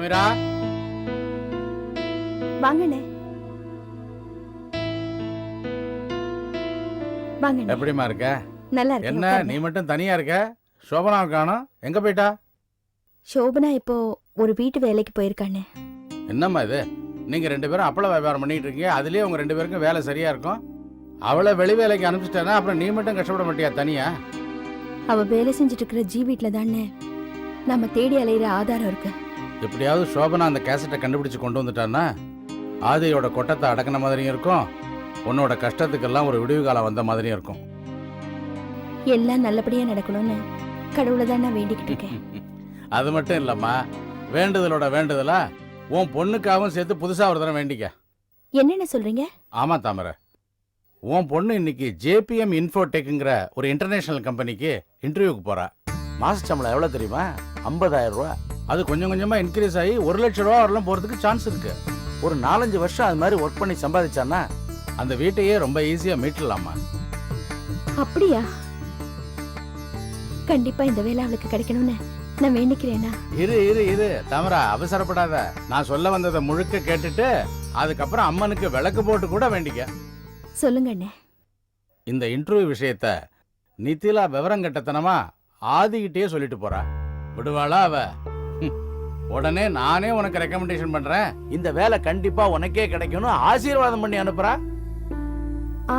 சாமிரா. வாங்கண்ணே. வாங்கண்ணே. எப்படிம்மா இருக்க? நல்லா இருக்கேன் என்ன. நீ மட்டும் தனியா இருக்க? சோபனா காணோம். எங்க போயிட்டா? சோபனா இப்போ ஒரு வீட்டு வேலைக்கு போயிருக்காண்ணே. என்னம்மா இது? நீங்க ரெண்டு பேரும் அப்பள வியாபாரம் பண்ணிட்டு இருக்கீங்க. அதுலயே உங்க ரெண்டு பேருக்கும் வேலை சரியா இருக்கும். அவளை வெளி வேலைக்கு அனுப்பிச்சிட்டேன்னா அப்புறம் நீ மட்டும் கஷ்டப்பட மாட்டியா தனியா? அவ வேலை செஞ்சுட்டு இருக்கிற ஜி வீட்ல தானே நம்ம தேடி அலையிற ஆதாரம் இருக்கு. எப்படியாவது சோபனா அந்த கேசட்டை கண்டுபிடிச்சு கொண்டு வந்துட்டான்னா ஆதியோட கொட்டத்தை அடக்கின மாதிரியும் இருக்கும். உன்னோட கஷ்டத்துக்கெல்லாம் ஒரு விடிவு காலம் வந்த மாதிரியும் இருக்கும். எல்லாம் நல்லபடியா நடக்கணும்னு கடவுளை தான் நான் வேண்டிக்கிட்டு இருக்கேன். அது மட்டும் இல்லம்மா. வேண்டுதலோட வேண்டுதலா உன் பொண்ணுக்காகவும் சேர்த்து புதுசா ஒரு தடவை வேண்டிக்க. என்னென்ன சொல்றீங்க? ஆமா தாமரை. உன் பொண்ணு இன்னைக்கு ஜேபிஎம் இன்ஃபோடெக்குங்கிற ஒரு இன்டர்நேஷனல் கம்பெனிக்கு இன்டர்வியூக்கு போறா. மாச சம்பளம் எவ்வளவு தெரியுமா? 50000 ரூபா அது கொஞ்சம் கொஞ்சமா இன்க்ரீஸ் ஆகி ஒரு லட்சம் ரூபா வரலாம் போறதுக்கு சான்ஸ் இருக்கு. ஒரு நாலஞ்சு வருஷம் அது மாதிரி ஒர்க் பண்ணி சம்பாதிச்சான்னா அந்த வீட்டையே ரொம்ப ஈஸியா மீட்டலாமா? அப்படியா? கண்டிப்பா இந்த வேலை அவளுக்கு கிடைக்கணும்னு நான் வேண்டிக்கிறேனா? இரு இரு இரு. தாமரா அவசரப்படாத. நான் சொல்ல வந்ததை முழுக்க கேட்டுட்டு அதுக்கப்புறம் அம்மனுக்கு விளக்கு போட்டு கூட வேண்டிக்க. சொல்லுங்க அண்ணே. இந்த இன்டர்வியூ விஷயத்த நித்திலா விவரம் கட்டத்தனமா ஆதிகிட்டே சொல்லிட்டு போறா. விடுவாளா அவ. உடனே நானே உனக்கு ரெக்கமெண்டேஷன் பண்றேன். இந்த வேலை கண்டிப்பா உனக்கே கிடைக்கும்னு ஆசீர்வாதம் பண்ணி அனுப்புறா.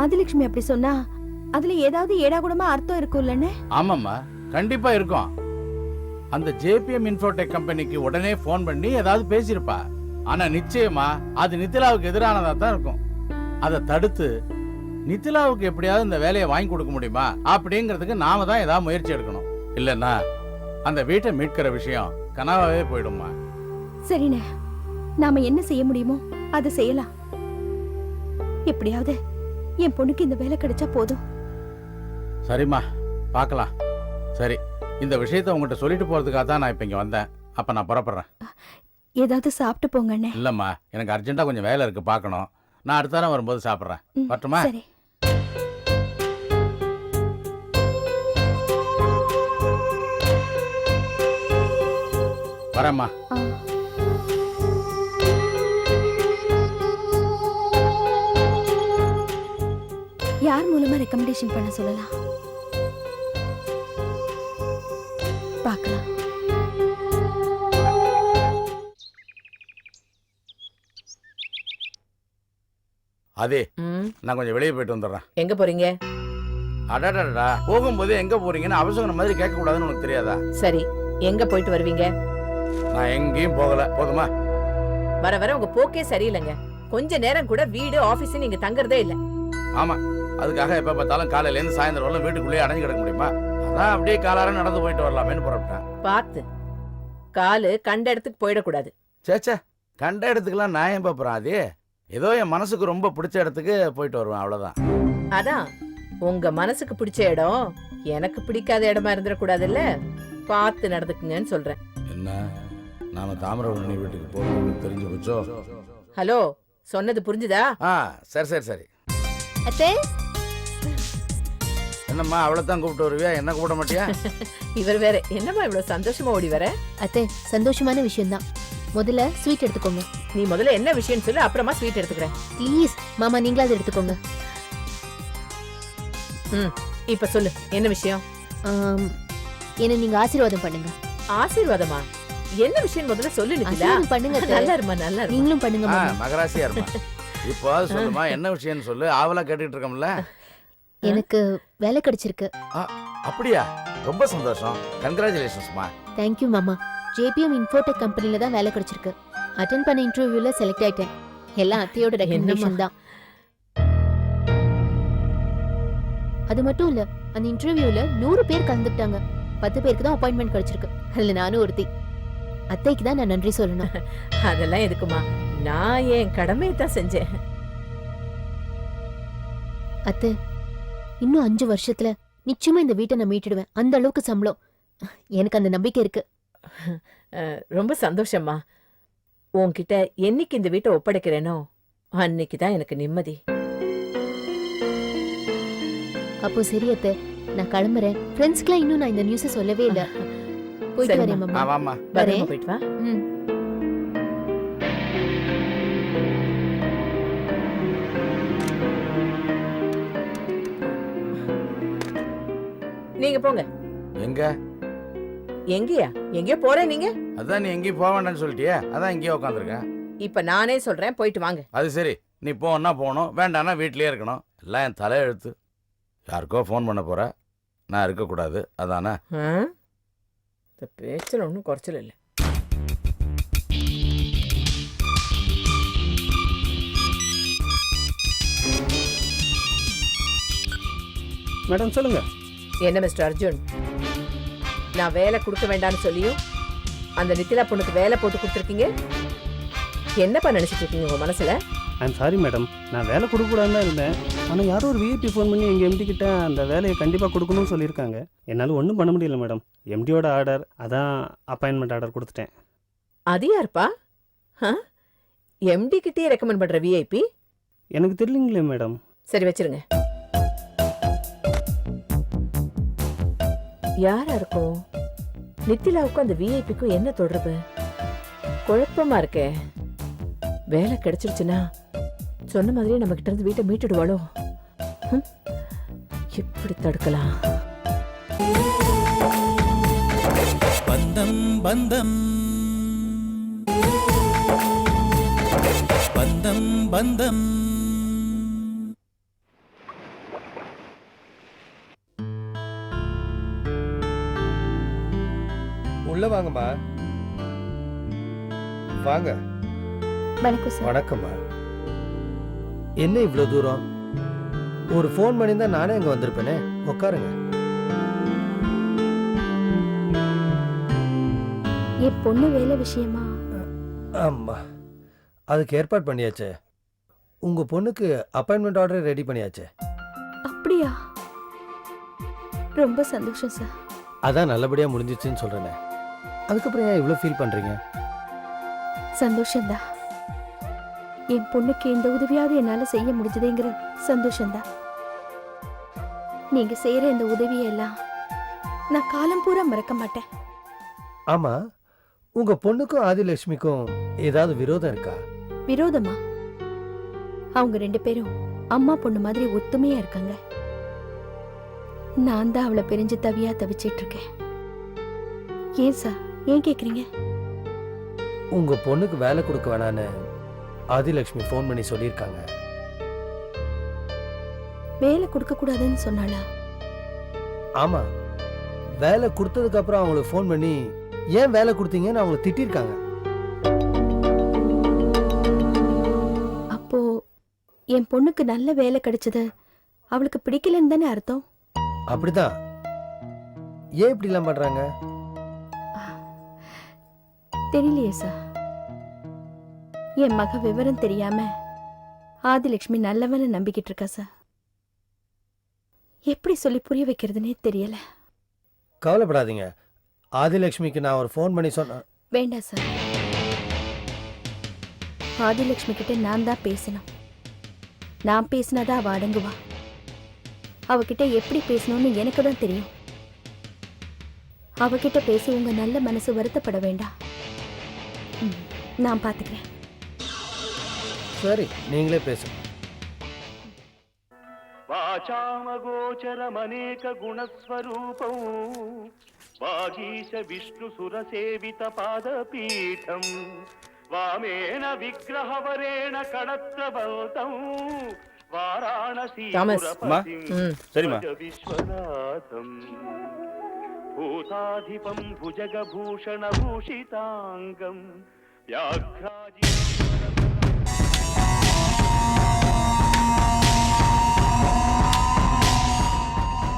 ஆதிலட்சுமி அப்படி சொன்னா அதுல ஏதாவது ஏடாகுடமா அர்த்தம் இருக்கும்லண்ணே ஆமாம்மா கண்டிப்பா இருக்கும். அந்த ஜேபிஎம் இன்ஃபோடெக் கம்பெனிக்கு உடனே ஃபோன் பண்ணி ஏதாவது பேசியிருப்பா. ஆனா நிச்சயமா அது நித்திலாவுக்கு எதிரானதா தான் இருக்கும். அதை தடுத்து நித்திலாவுக்கு எப்படியாவது இந்த வேலையை வாங்கி கொடுக்க முடியுமா? அப்படிங்கிறதுக்கு நாம தான் ஏதாவது முயற்சி எடுக்கணும். இல்லைன்னா அந்த வீட்டை மீட்கிற விஷயம் கனவாவே போயிடுமா சரிண்ணே நாம என்ன செய்ய முடியுமோ அதை செய்யலாம். எப்படியாவது என் பொண்ணுக்கு இந்த வேலை கிடைச்சா போதும். சரிம்மா பார்க்கலாம். சரி இந்த விஷயத்த உங்ககிட்ட சொல்லிட்டு போறதுக்காக தான் நான் இப்போ இங்க வந்தேன். அப்ப நான் புறப்படுறேன். ஏதாவது சாப்பிட்டு போங்க அண்ணே. இல்லம்மா எனக்கு அர்ஜென்ட்டா கொஞ்சம் வேலை இருக்கு பார்க்கணும். நான் அடுத்த வாரம் வரும்போது சாப்பிட்றேன். ம், வரட்டுமா? சரி. வரேம்மா. யார் மூலமா ரெக்கமெண்டேஷன் பண்ண சொல்லலாம்? பார்க்கலாம். அதே நான் கொஞ்சம் வெளியே போயிட்டு வந்துடுறேன். எங்க போறீங்க? அடடடா போகும்போது எங்க போறீங்கன்னு அவசரம் மாதிரி கேட்க கூடாதுன்னு உனக்கு தெரியாதா? சரி எங்க போயிட்டு வருவீங்க? நான் எங்கேயும் போகல. போதுமா? வர வர உங்க போக்கே சரியில்லைங்க. கொஞ்ச நேரம் கூட வீடு ஆபீஸ் நீங்க தங்குறதே இல்ல. ஆமா. அதுக்காக எப்ப பார்த்தாலும் காலையில இருந்து சாயந்தரம் வரலாம் வீட்டுக்குள்ளேயே அடைஞ்சு கிடக்க முடியுமா? அதான் அப்படியே காலாரம் நடந்து போயிட்டு வரலாமேன்னு புறப்பட்டேன். பார்த்து. காலு கண்ட இடத்துக்கு போயிடக்கூடாது. சேச்சே கண்ட இடத்துக்குலாம் நான் ஏன் போறேன்? அதே ஏதோ என் மனசுக்கு ரொம்ப பிடிச்ச இடத்துக்கு போயிட்டு வருவேன் அவ்வளவுதான். அதான். உங்க மனசுக்கு பிடிச்ச இடம் எனக்கு பிடிக்காத இடமா இருந்துடக்கூடாதுல்ல? பார்த்து நடந்துக்குங்கன்னு சொல்றேன். என்ன? நாம தாமிரபரணி வீட்டுக்கு போறது தெரிஞ்சு போச்சோ ஹலோ சொன்னது புரிஞ்சுதா? ஆ சரி சரி சரி. அத்தே? என்னம்மா அவளை தான் கூப்பிட்டு வருவியா? என்ன கூப்பிட மாட்டியா? இவர் வேற. என்னம்மா இவ்வளவு சந்தோஷமா ஓடி வர? அத்தை சந்தோஷமான விஷயம்தான். முதல்ல ஸ்வீட் எடுத்துக்கோங்க. நீ முதல்ல என்ன விஷயம்னு சொல்லு அப்புறமா ஸ்வீட் எடுத்துக்கிறேன். ப்ளீஸ் மாமா நீங்களாவது எடுத்துக்கோங்க. இப்ப சொல்லு என்ன விஷயம்? ஆம், என்னை நீங்க ஆசீர்வாதம் பண்ணுங்க. ஆசீர்வாதமா? என்ன விஷயம் முதல்ல சொல்லு நிக்கிலா பண்ணுங்க அத்தை. நல்லா இருமா நல்லா இருமா நீங்களும் பண்ணுங்க ஆ, மாமா மகராசியா இருமா இப்போ சொல்லுமா என்ன விஷயம்னு சொல்லு? ஆவலா கேட்டுட்டு இருக்கோம்ல. எனக்கு வேலை கிடைச்சிருக்கு. அப்படியா? ரொம்ப சந்தோஷம். கங்க்ராச்சுலேஷன்ஸ்மா தேங்க்யூ மாமா. ஜேபிஎம் இன்ஃபோடெக் கம்பெனில தான் வேலை கிடைச்சிருக்கு. அட்டென்ட் பண்ண இன்டர்வியூல செலக்ட் ஆயிட்டேன். எல்லாம் அத்தையோட ரெக்கமெண்டேஷன் தான். அது மட்டும் இல்ல அந்த இன்டர்வியூல நூறு பேர் கலந்துக்கிட்டாங்க. பத்து பேருக்கு தான் அப்பாயின்மெண்ட் கிடைச்சிருக்கு. அதுல நானும் ஒருத்தி. அத்தைக்கு தான் நான் நன்றி சொல்லணும். அதெல்லாம் எதுக்குமா? நான் என் கடமையை தான் செஞ்சேன். அத்தை இன்னும் அஞ்சு வருஷத்துல நிச்சயமா இந்த வீட்டை நான் மீட்டுடுவேன். அந்த அளவுக்கு சம்பளம். எனக்கு அந்த நம்பிக்கை இருக்கு. ரொம்ப சந்தோஷம்மா. உன்கிட்ட என்னைக்கு இந்த வீட்டை ஒப்படைக்கிறேனோ அன்னைக்கு தான் எனக்கு நிம்மதி. அப்போ சரி அத்தை. நான் கிளம்புறேன். ஃப்ரெண்ட்ஸ்க்குலாம் இன்னும் நான் இந்த நியூஸை சொல்லவே இல்ல. போயிட்டு வரேன் மாமா. நீங்க போங்க. எங்க? எங்கயா? எங்கேயோ போறேன் நீங்க. அதான் நீ எங்கேயும் போக வேண்டாம்னு சொல்லிட்டியே. அதான் இங்கேயே உட்காந்துருக்கேன் இப்ப நானே சொல்றேன் போயிட்டு வாங்க. அது சரி. நீ போனா போகணும் வேண்டாம்னா வீட்லயே இருக்கணும். எல்லாம் என் தலையெழுத்து. யாருக்கோ ஃபோன் பண்ண போற. நான் இருக்கக்கூடாது. அதானே? இந்த பேச்சுல ஒன்றும் குறைச்சல் இல்லை மேடம் சொல்லுங்க என்ன மிஸ்டர் அர்ஜுன் நான் வேலை கொடுக்க வேண்டாம்னு சொல்லியும் அந்த நித்திலா பொண்ணுக்கு வேலை போட்டு கொடுத்துருக்கீங்க என்னப்பா நினைச்சிட்டு இருக்கீங்க உங்க மனசுல ஐம் சாரி மேடம் நான் வேலை கொடுக்கக்கூடாதுன்னு தான் இருந்தேன் ஆனால் யாரோ ஒரு விஐபி ஃபோன் பண்ணி எங்கள் எம்டி கிட்ட அந்த வேலையை கண்டிப்பாக கொடுக்கணும்னு சொல்லியிருக்காங்க. என்னால் ஒன்றும் பண்ண முடியல மேடம் எம்டியோட ஆர்டர் அதான் அப்பாயின்மெண்ட் ஆர்டர் கொடுத்துட்டேன். அது யாருப்பா? எம்டி கிட்டே ரெக்கமெண்ட் பண்ற விஐபி எனக்கு தெரியலங்களே மேடம் சரி வச்சிருங்க. யாரா இருக்கும் நித்திலாவுக்கும் அந்த விஐபிக்கும் என்ன தொடர்பு? குழப்பமா இருக்கே. வேலை கிடைச்சிருச்சுன்னா சொன்ன மாதிரியே நம்ம கிட்ட இருந்து வீட்டை மீட்டுடுவாளோ? எப்படி தடுக்கலாம்? பந்தம் பந்தம். பந்தம் பந்தம். உள்ள வாங்கம்மா. வாங்க. வணக்கம் சார் வணக்கம்மா. என்ன இவ்வளோ தூரம்? ஒரு ஃபோன் பண்ணியிருந்தா நானே அங்கே வந்திருப்பேனே. உட்காருங்க. என் பொண்ணு வேலை விஷயமா? ஆமா. அதுக்கு ஏற்பாடு பண்ணியாச்சே. உங்கள் பொண்ணுக்கு அப்பாயின்மெண்ட் ஆர்டர் ரெடி பண்ணியாச்சே. அப்படியா? ரொம்ப சந்தோஷம் சார் அதான் நல்லபடியாக முடிஞ்சிச்சுன்னு சொல்கிறேனே அதுக்கப்புறம் ஏன் இவ்வளோ ஃபீல் பண்ணுறீங்க சந்தோஷம்தான். என் பொண்ணுக்கு இந்த உதவியாவது என்னால செய்ய முடிஞ்சதுங்கிற சந்தோஷம்தான். நீங்க செய்யற இந்த உதவியெல்லாம் நான் காலம் பூரா மறக்க மாட்டேன். ஆமாம் உங்கள் பொண்ணுக்கும் ஆதிலட்சுமிக்கும் ஏதாவது விரோதம் இருக்கா? விரோதமா? அவங்க ரெண்டு பேரும் அம்மா பொண்ணு மாதிரி ஒத்துமையா இருக்காங்க. நான் தான் அவளை பிரிஞ்சு தவியா தவிச்சிட்டு இருக்கேன் ஏன் சார் ஏன் கேக்குறீங்க? உங்கள் பொண்ணுக்கு வேலை கொடுக்க வேணான்னு ஆதிலட்சுமி ஃபோன் பண்ணி சொல்லியிருக்காங்க. வேலை கொடுக்க கூடாதுன்னு சொன்னாளா? ஆமா. வேலை கொடுத்ததுக்கு அப்புறம் அவங்களுக்கு ஃபோன் பண்ணி ஏன் வேலை கொடுத்தீங்கன்னு அவங்கள திட்டிருக்காங்க. அப்போ என் பொண்ணுக்கு நல்ல வேலை கிடைச்சது. அவளுக்கு பிடிக்கலன்னு தானே அர்த்தம்? அப்படிதான். ஏன் இப்படிலாம் பண்றாங்க? தெரியலையே சார். என் மக விவரம் தெரியாம ஆதிலட்சுமி நல்லவனை நம்பிக்கிட்டு இருக்கா சார். எப்படி சொல்லி புரிய வைக்கிறதுனே தெரியல. கவலைப்படாதீங்க. ஆதிலட்சுமிக்கு நான் ஒரு ஃபோன் பண்ணி சொன்னேன் வேண்டாம் சார். ஆதிலட்சுமி கிட்ட நான் தான் பேசணும். நான் பேசினாதான் அவ அடங்குவா. அவகிட்ட எப்படி பேசணும்னு எனக்கு தான் தெரியும். அவகிட்ட பேசி உங்க நல்ல மனசு வருத்தப்பட வேண்டாம் நான் பாத்துக்கிறேன். சரி நீங்களே பேசுங்க. वाचामगोचरमनेक गुणस्वरूपौ वागीश विष्णुसुरसेवितपादपीठम् वामेन विग्रहवरेण कडत्रबन्तौ वाराणसी हम्म, विश्वनाथम् भूताधिपम् भुजगभूषणभूषिताङ्गम्। व्याघ्राजि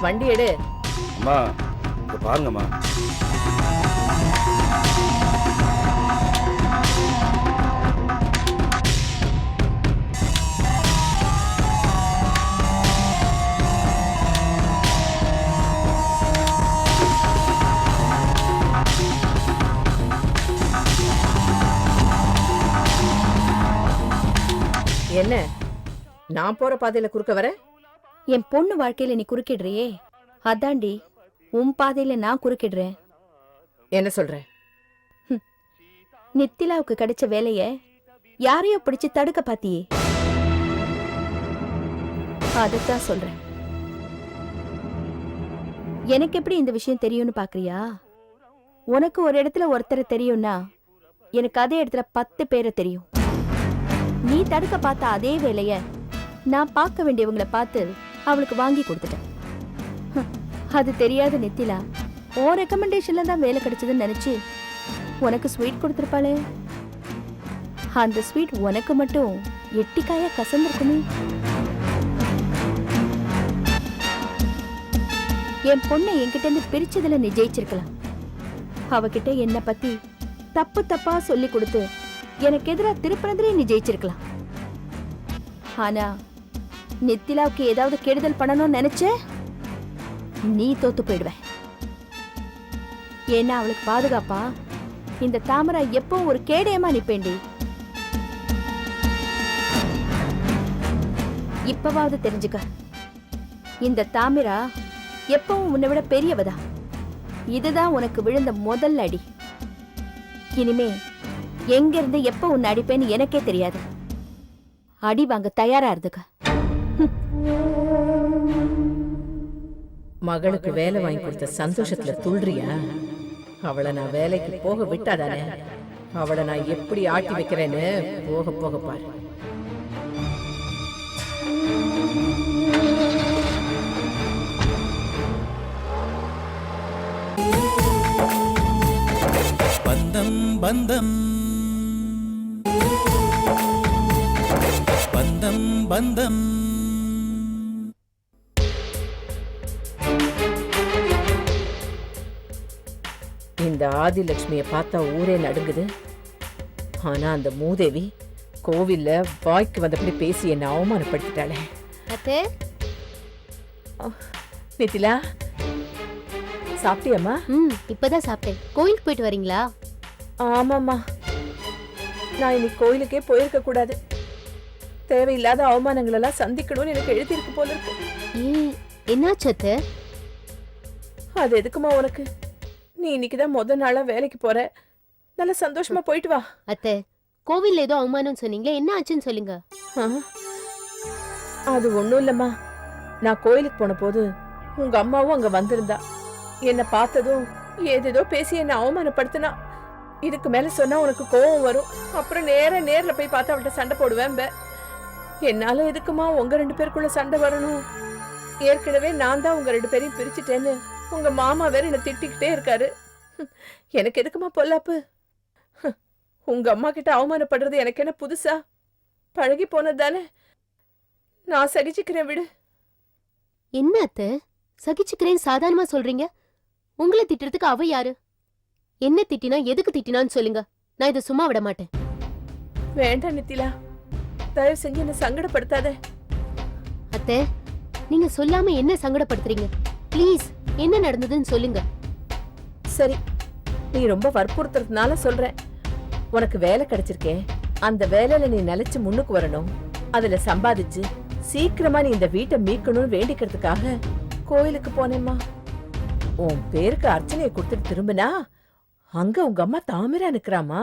வண்டி எடு. அம்மா இங்க பாருங்கம்மா. என்ன? நான் போற பாதையில குறுக்க வர? என் பொண்ணு வாழ்க்கையில நீ குறுக்கிடுறியே? அதாண்டி உன் பாதையில நான் குறுக்கிடுறேன். என்ன சொல்ற? நித்திலாவுக்கு கிடைச்ச வேலைய யாரையோ பிடிச்சு தடுக்க பாத்தியே. அதைத்தான் சொல்றேன். எனக்கு எப்படி இந்த விஷயம் தெரியும்னு பாக்குறியா? உனக்கு ஒரு இடத்துல ஒருத்தரை தெரியும்னா எனக்கு அதே இடத்துல பத்து பேரை தெரியும். நீ தடுக்க பார்த்த அதே வேலைய நான் பார்க்க வேண்டியவங்கள பார்த்து அவளுக்கு வாங்கி கொடுத்துட்டேன். அது தெரியாத நித்திலா ஓ ரெக்கமெண்டேஷன்ல தான் வேலை கிடைச்சதுன்னு நினைச்சு உனக்கு ஸ்வீட் கொடுத்துருப்பாளே. அந்த ஸ்வீட் உனக்கு மட்டும் எட்டிக்காயா கசந்திருக்குமே. என் பொண்ணை என்கிட்ட இருந்து பிரிச்சதுல நீ ஜெயிச்சிருக்கலாம். அவகிட்ட என்ன பத்தி தப்பு தப்பா சொல்லி கொடுத்து எனக்கு எதிராக திருப்பினதுலேயே நீ ஜெயிச்சிருக்கலாம். ஆனா நித்திலாவுக்கு ஏதாவது கெடுதல் பண்ணணும்னு நினைச்ச நீ தோத்து போயிடுவ ஏன்னா அவளுக்கு பாதுகாப்பா? இந்த தாமரா எப்பவும் ஒரு கேடயமா நிப்பேண்டி. இப்பவாவது தெரிஞ்சுக்க. இந்த தாமிரா எப்பவும் உன்னை விட பெரியவதா? இதுதான் உனக்கு விழுந்த முதல் அடி. இனிமே எங்க இருந்து எப்ப உன்னை அடிப்பேன்னு எனக்கே தெரியாது. அடி வாங்க தயாரா இருந்துக்க. மகளுக்கு வேலை வாங்கி கொடுத்த சந்தோஷத்துல துள்றியா? அவளை நான் வேலைக்கு போக விட்டாதானே? அவளை நான் எப்படி ஆட்டி வைக்கிறேன்னு போக போக பாரு. பந்தம் பந்தம். பந்தம் பந்தம். இந்த ஆதிலட்சுமியை பார்த்தா ஊரே நடுங்குது. ஆனா அந்த மூதேவி கோவில்ல வாய்க்கு வந்தபடி பேசி என்ன அவமானப்படுத்திட்டாளே. அத்தை? நித்திலா சாப்பிட்டியம்மா? ம் இப்பதான் சாப்பிட்டேன். கோயிலுக்கு போயிட்டு வரீங்களா? ஆமாம்மா. நான் இன்னைக்கு கோயிலுக்கே போயிருக்க கூடாது. தேவையில்லாத அவமானங்கள் எல்லாம் சந்திக்கணும்னு எனக்கு எழுதியிருக்கு போல இருக்கு. ஏன் என்னாச்சு அத்தை? அது எதுக்குமா உனக்கு? நீ இன்னைக்கு தான் முத நாளா வேலைக்கு போற. நல்ல சந்தோஷமா போயிட்டு வா. அத்தை கோவில்ல ஏதோ அவமானம் சொன்னீங்களே என்ன ஆச்சுன்னு சொல்லுங்க. ஆ? அது ஒண்ணும் இல்லம்மா. நான் கோயிலுக்கு போன போது உங்க அம்மாவும் அங்க வந்திருந்தா. என்ன பார்த்ததும் ஏதேதோ பேசி என்ன அவமானப்படுத்தினா. இதுக்கு மேல சொன்னா உனக்கு கோவம் வரும். அப்புறம் நேரா நேர்ல போய் பார்த்து அவள்கிட்ட சண்டை போடுவேன். என்னால எதுக்குமா உங்க ரெண்டு பேருக்குள்ள சண்டை வரணும்? ஏற்கனவே நான் தான் உங்க ரெண்டு பேரையும் பிரிச்சுட்டேன்னு. உங்க மாமா வேற என்ன திட்டிக்கிட்டே இருக்காரு. எனக்கு எதுக்குமா பொல்லாப்பு? உங்க அம்மா கிட்ட அவமானப்படுறது எனக்கு என்ன புதுசா? பழகி போனது தானே? நான் சகிச்சுக்கிறேன் விடு. என்ன அத்தை? சகிச்சுக்கிறேன் சாதாரணமா சொல்றீங்க? உங்களை திட்டுறதுக்கு அவ யாரு? என்ன திட்டினா எதுக்கு திட்டினான்னு சொல்லுங்க. நான் இதை சும்மா விட மாட்டேன். வேண்டாம் நித்திலா. தயவு செஞ்சு என்ன சங்கடப்படுத்தாத. அத்தை நீங்க சொல்லாம என்ன சங்கடப்படுத்துறீங்க? ப்ளீஸ் என்ன நடந்ததுன்னு சொல்லுங்க. சரி நீ ரொம்ப வற்புறுத்துறதுனால சொல்றேன். உனக்கு வேலை கிடைச்சிருக்கேன் அந்த வேலையில நீ நிலைச்சு முன்னுக்கு வரணும். அதுல சம்பாதிச்சு சீக்கிரமா நீ இந்த வீட்டை மீட்கணும்னு வேண்டிக்கிறதுக்காக கோயிலுக்கு போனேம்மா. உன் பேருக்கு அர்ச்சனையை கொடுத்துட்டு திரும்பினா அங்க உங்க அம்மா தாமிரா நிக்கிறாமா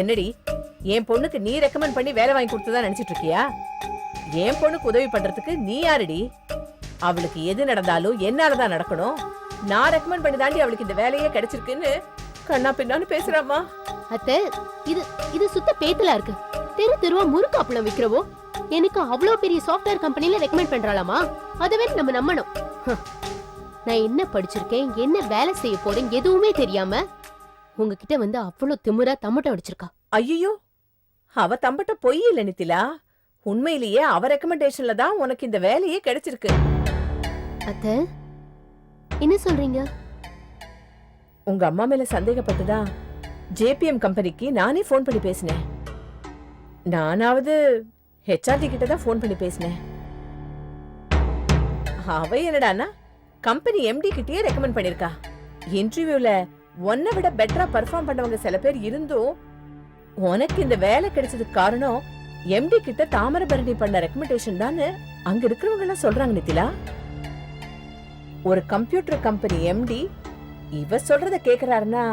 என்னடி என் பொண்ணுக்கு நீ ரெக்கமெண்ட் பண்ணி வேலை வாங்கி கொடுத்ததா நினைச்சிட்டு இருக்கியா? என் பொண்ணுக்கு உதவி பண்றதுக்கு நீ யாருடி? அவளுக்கு எது நடந்தாலும் என்னாலதான் நடக்கணும். நான் ரெக்கமெண்ட் பண்ணி தாண்டி அவளுக்கு இந்த வேலையே கிடைச்சிருக்குன்னு கண்ணா பின்னான்னு பேசுறாமா அத்தை இது இது சுத்த பேத்தலா இருக்கு. தெரு தெருவா முறுக்கு அப்பளம் விக்கிறவோ எனக்கு அவ்வளோ பெரிய சாஃப்ட்வேர் கம்பெனில ரெக்கமெண்ட் பண்றாளாமா? அதவே நம்ம நம்பணும். நான் என்ன படிச்சிருக்கேன் என்ன வேலை செய்ய போறேன் எதுவுமே தெரியாம உங்ககிட்ட வந்து அவ்வளோ திமிரா தம்மட்டம் அடிச்சிருக்கா. ஐயோ அவ தம்பட்ட பொய் இல்ல நித்திலா. உண்மையிலேயே அவ ரெக்கமெண்டேஷன்ல தான் உனக்கு இந்த வேலையே கிடைச்சிருக்கு. அத்தை என்ன சொல்றீங்க? உங்க அம்மா மேல சந்தேகப்பட்டுதான் ஜேபிஎம் கம்பெனிக்கு நானே ஃபோன் பண்ணி பேசினேன். நானாவது ஹெச்ஆர்டி கிட்ட தான் ஃபோன் பண்ணி பேசினேன். அவ என்னடான்னா கம்பெனி எம்டி கிட்டயே ரெக்கமெண்ட் பண்ணிருக்கா. இன்டர்வியூல உன்னை விட பெட்டரா பெர்ஃபார்ம் பண்ணவங்க சில பேர் இருந்தும் உனக்கு இந்த வேலை கிடைச்சதுக்கு காரணம் எம்டி கிட்ட தாமிரபரணி பண்ண ரெக்கமெண்டேஷன் தான் அங்க இருக்கிறவங்க எல்லாம் சொல்றாங்க நித்திலா. ஒரு கம்ப்யூட்டர் கம்பெனி எம்டி இவ சொல்றத கேக்குறாருன்னா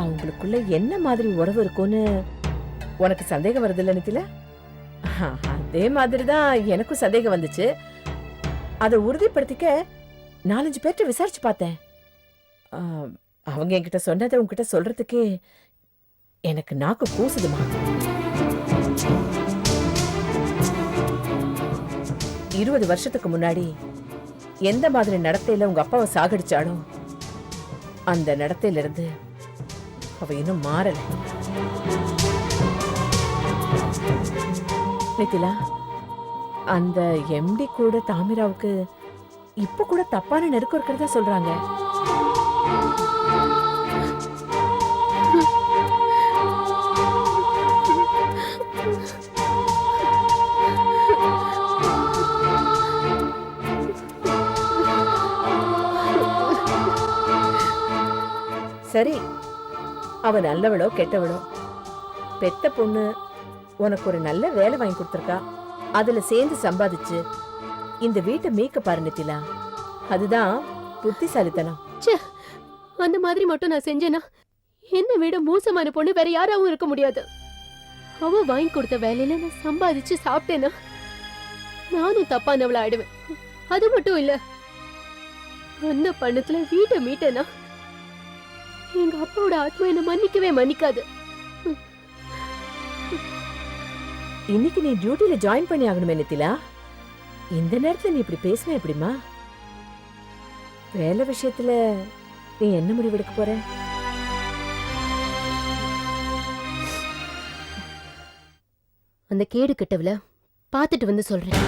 அவங்களுக்குள்ள என்ன மாதிரி உறவு இருக்கும்னு உனக்கு சந்தேகம் வருது இல்ல நித்தில? அதே மாதிரி தான் எனக்கும் சந்தேகம் வந்துச்சு. அதை உறுதிப்படுத்திக்க நாலஞ்சு பேர்ட்ட விசாரிச்சு பார்த்தேன். அவங்க என்கிட்ட சொன்னதை உங்ககிட்ட சொல்றதுக்கே எனக்கு நாக்கு கூசுதுமா? இருபது வருஷத்துக்கு முன்னாடி எந்த மாதிரி நடத்தையில உங்க அப்பாவை சாகடிச்சாலும் அந்த நடத்தையில இருந்து அவ இன்னும் மாறல. நித்திலா அந்த எம்டி கூட தாமிராவுக்கு இப்ப கூட தப்பான நெருக்கம் இருக்கிறதா சொல்றாங்க. சரி அவ நல்லவளோ கெட்டவளோ? பெத்த பொண்ணு உனக்கு ஒரு நல்ல வேலை வாங்கி கொடுத்துருக்கா. அதுல சேர்ந்து சம்பாதிச்சு இந்த வீட்டை மீக்க பாரு நித்திலா. அதுதான் புத்திசாலித்தனம். ச்சே அந்த மாதிரி மட்டும் நான் செஞ்சேனா? என்ன விட மோசமான பொண்ணு வேற யாராவும் இருக்க முடியாது. அவ வாங்கி கொடுத்த வேலையில நான் சம்பாதிச்சு சாப்பிட்டேனா? நானும் தப்பானவள ஆயிடுவேன் அது மட்டும் இல்ல அந்த பணத்துல வீட்டை மீட்டேனா? எங்க அப்பாவோட ஆத்மா என்ன மன்னிக்கவே மன்னிக்காது. இன்னைக்கு நீ டியூட்டில ஜாயின் பண்ணி ஆகணுமே நித்திலா. இந்த நேரத்துல நீ இப்படி பேசினா எப்படிமா வேலை விஷயத்துல நீ என்ன முடிவெடுக்க போற? அந்த கேடு கெட்டவள பாத்துட்டு வந்து சொல்றேன்.